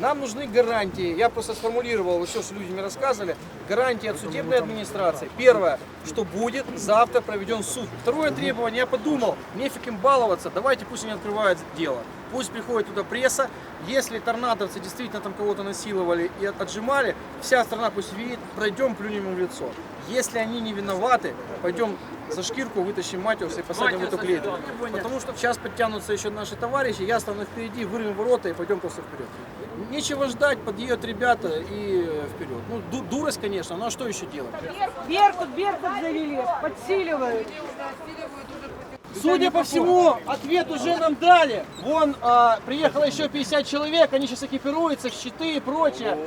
Нам нужны гарантии. Я просто сформулировал все, что люди мне рассказывали. Гарантии от судебной администрации. Первое, что будет завтра проведен суд. Второе требование, я подумал, нефиг им баловаться, давайте пусть они открывают дело. Пусть приходит туда пресса. Если торнадовцы действительно там кого-то насиловали и от- отжимали, вся страна пусть видит, пройдем, плюнем им в лицо. Если они не виноваты, пойдем за шкирку, вытащим Матиуса и посадим в эту клетку. Потому что сейчас подтянутся еще наши товарищи, я стану впереди, вырвем ворота и пойдем просто вперед. Нечего ждать, подъедут ребята и вперед. Ну, ду- дурость, конечно, ну а что еще делать? Беркут, Беркут завели, подсиливают. Судя по всему, ответ уже нам дали. Вон а, приехало еще 50 человек, они сейчас экипируются, щиты и прочее.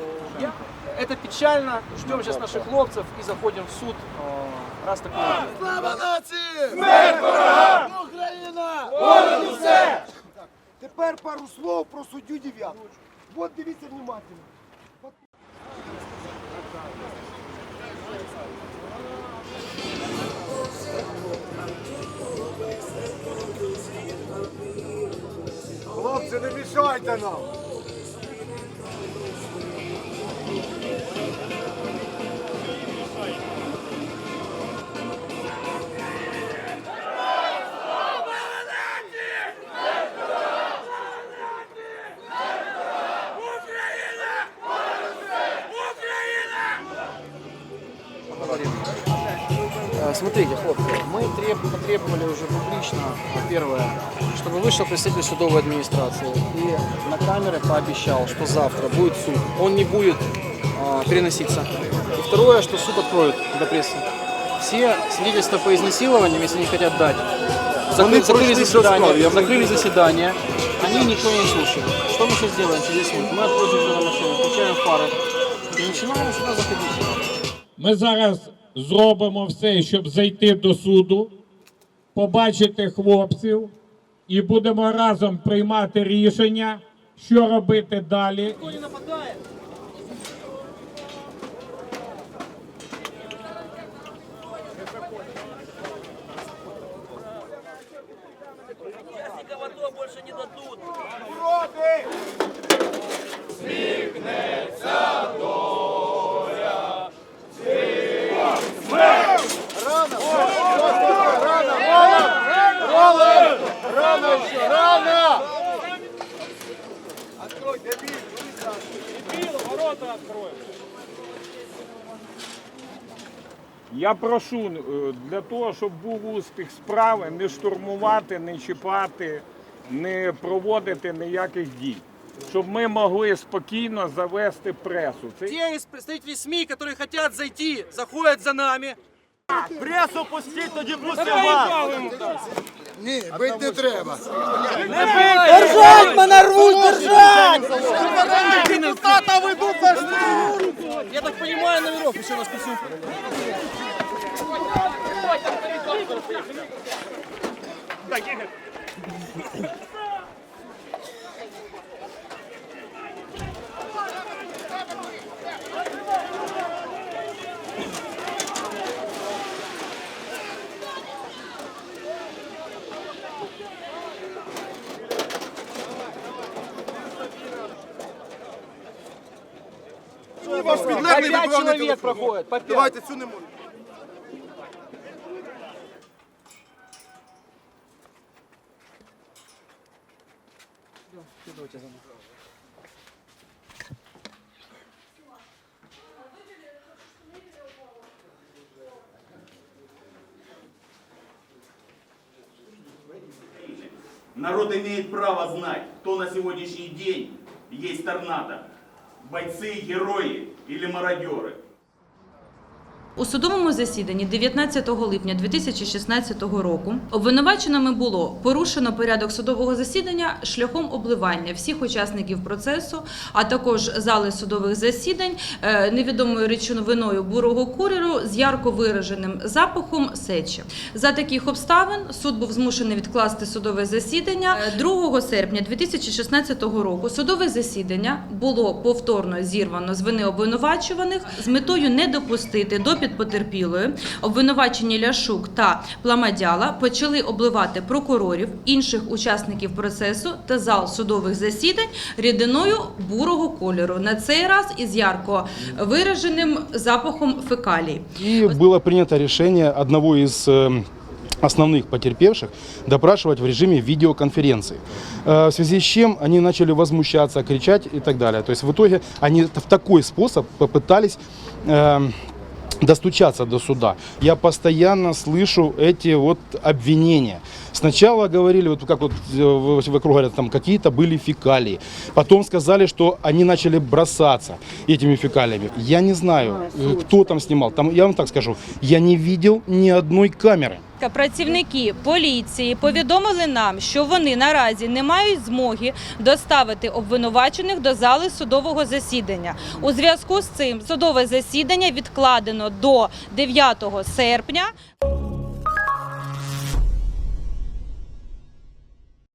Я- Это печально. Ждем сейчас наших хлопцев и заходим в суд. а, раз такое. Слава нації! Смерть ворогам! Україна! Понад усе! Тепер пару слов про суддю дев'ятку. От дивіться внимательно. Дайте нам. Смотрите, хлопцы, мы требуем потребовали уже публично, а, первое, чтобы вышел представитель судовой администрации и на камеры пообещал, что завтра будет суд. Он не будет а, переноситься. И второе, что суд откроют для прессы. Все свидетельства по изнасилованиям, если не хотят дать, закры- закрыли, заседание, закрыли заседание, они никто не слушает. Что мы сейчас делаем через 10 минут? Мы отходим на машину, включаем фары и начинаем сюда заходить. Ми зараз зробимо все, щоб зайти до суду, побачити хлопців і будемо разом приймати рішення, що робити далі. Никто не нападает. Я прошу е, для того, щоб був успіх справи, не штурмувати, не чіпати, не проводити ніяких дій. Щоб ми могли спокійно завести пресу. Це Те из представителей СМИ, которые хотят зайти, заходят за нами. Пресу пустіть, тоді пустимо! Ні, бить не треба. Держать, мене рвуть, держать! Депутата ведут Я так понимаю, на веревку еще раз пишу. Ваш По підлеглий пять вибивав на человек телефон. проходит, по пять. Давайте цю не можна. Народ имеет право знать, кто на сегодняшний день есть торнадо. Бойцы, герои или мародеры. У судовому засіданні 19 липня 2016 року обвинуваченими було порушено порядок судового засідання шляхом обливання всіх учасників процесу, а також зали судових засідань е, невідомою речовиною бурого куріру з ярко вираженим запахом сечі. За таких обставин суд був змушений відкласти судове засідання. Е, 2 серпня 2016 року судове засідання було повторно зірвано з вини обвинувачуваних з метою не допустити до допит потерпілої, обвинувачені Ляшук та Пламадяла почали обливати прокурорів, інших учасників процесу та зал судових засідань рідиною бурого кольору. На цей раз із ярко вираженим запахом фекалій. И было принято решение одного из э, основных потерпевших допрашивать в режиме видеоконференции. Э, В связи с чем они начали возмущаться, кричать и так далее. То есть в итоге они в такой способ попытались э, достучаться до суда. Я постоянно слышу эти вот обвинения. Сначала говорили, вот как вот э, вокруг говорят, там какие-то были фекалии. Потом сказали, что они начали бросаться этими фекалиями. Я не знаю, э, кто там снимал. Там, я вам так скажу, я не видел ни одной камеры. Працівники поліції повідомили нам, що вони наразі не мають змоги доставити обвинувачених до зали судового засідання. У зв'язку з цим судове засідання відкладено до 9 серпня.